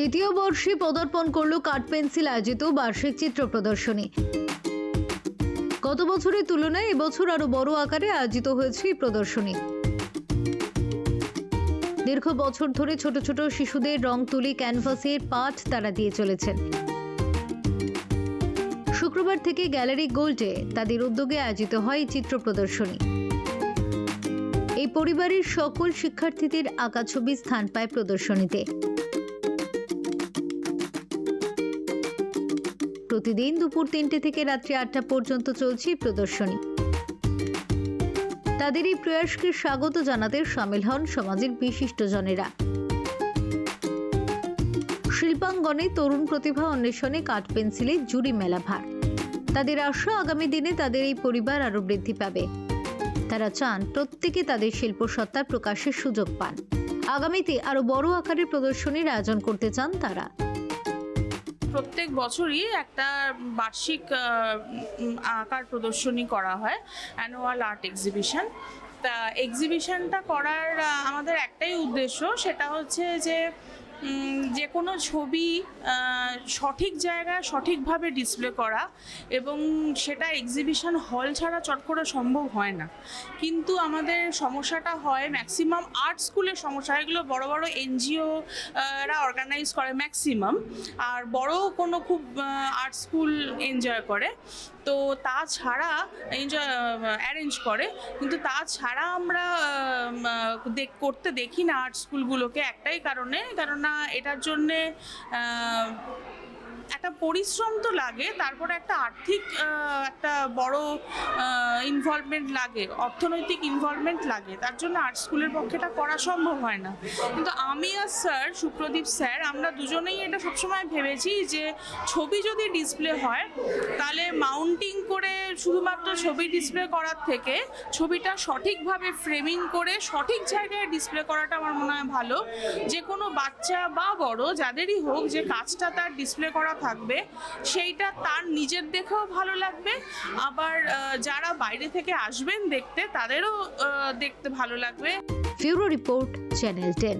দ্বিতীয় বর্ষে পদার্পণ করল পেন্সিল আয়োজিত বার্ষিক চিত্র প্রদর্শনী। গত বছরের তুলনায় এবছর আরও বড় আকারে আয়োজিত হয়েছে এই প্রদর্শনী। দীর্ঘ বছর ধরে ছোট ছোট শিশুদের রং তুলি ক্যানভাসের পাঠ তারা দিয়ে চলেছেন। শুক্রবার থেকে গ্যালারি গোল্ডে তাদের উদ্যোগে আয়োজিত হয় চিত্র প্রদর্শনী। এই পরিবারের সকল শিক্ষার্থীদের আঁকা ছবি স্থান পায় প্রদর্শনীতে। প্রতিদিন দুপুর তিনটে থেকে রাত্রি আটটা পর্যন্ত চলছে প্রদর্শনী। তাদের এই প্রয়াসকে স্বাগত জানাতে সামিল হন সমাজের বিশিষ্টজনেরা। শিল্পাঙ্গনে তরুণ প্রতিভা অন্বেষণে কাঠ পেন্সিলে জুড়ি মেলা ভার। তাদের আশা আগামী দিনে তাদের এই পরিবার আরও বৃদ্ধি পাবে। তারা চান প্রত্যেকে তাদের শিল্প সত্তার প্রকাশের সুযোগ পান। আগামীতে আরও বড় আকারের প্রদর্শনীর আয়োজন করতে চান তারা। প্রত্যেক বছরই একটা বার্ষিক আঁকার প্রদর্শনী করা হয় অ্যানুয়াল আর্ট এক্সিবিশন তা এক্সিবিশনটা করার আমাদের একটাই উদ্দেশ্য, সেটা হচ্ছে যে যে কোনো ছবি সঠিক জায়গায় সঠিকভাবে ডিসপ্লে করা এবং সেটা এক্সিবিশন হল ছাড়া চট করে সম্ভব হয় না। কিন্তু আমাদের সমস্যাটা হয় ম্যাক্সিমাম আর্ট স্কুলের সমস্যা। এগুলো বড় বড় এনজিও রা অর্গানাইজ করে ম্যাক্সিমাম আর বড় কোনো খুব আর্ট স্কুল এনজয় করে। তো তাছাড়া এনজয় অ্যারেঞ্জ করে। কিন্তু তাছাড়া আমরা করতে দেখি না আর্ট স্কুলগুলোকে একটাই কারণে। কেননা এটার জন্যে একটা পরিশ্রম তো লাগে, তারপরে একটা আর্থিক একটা বড় ইনভলভমেন্ট লাগে, অর্থনৈতিক ইনভলভমেন্ট লাগে, তার জন্য আর্ট স্কুলের পক্ষে এটা করা সম্ভব হয় না। কিন্তু আমি আর স্যার সুপ্রদীপ স্যার আমরা দুজনেই এটা সবসময় ভেবেছি যে ছবি যদি ডিসপ্লে হয়, তাহলে মাউন্টিং করে শুধুমাত্র ছবি ডিসপ্লে করার থেকে ছবিটা সঠিকভাবে ফ্রেমিং করে সঠিক জায়গায় ডিসপ্লে করাটা আমার মনে হয় ভালো। যে কোনো বাচ্চা বা বড়, যাদেরই হোক, যে কাজটা তার ডিসপ্লে করা থাকবে, সেইটা তার নিজের দেখেও ভালো লাগবে। আবার যারা বাইরে থেকে আসবেন দেখতে, তাদেরও দেখতে ভালো লাগবে। Bureau report, channel ten.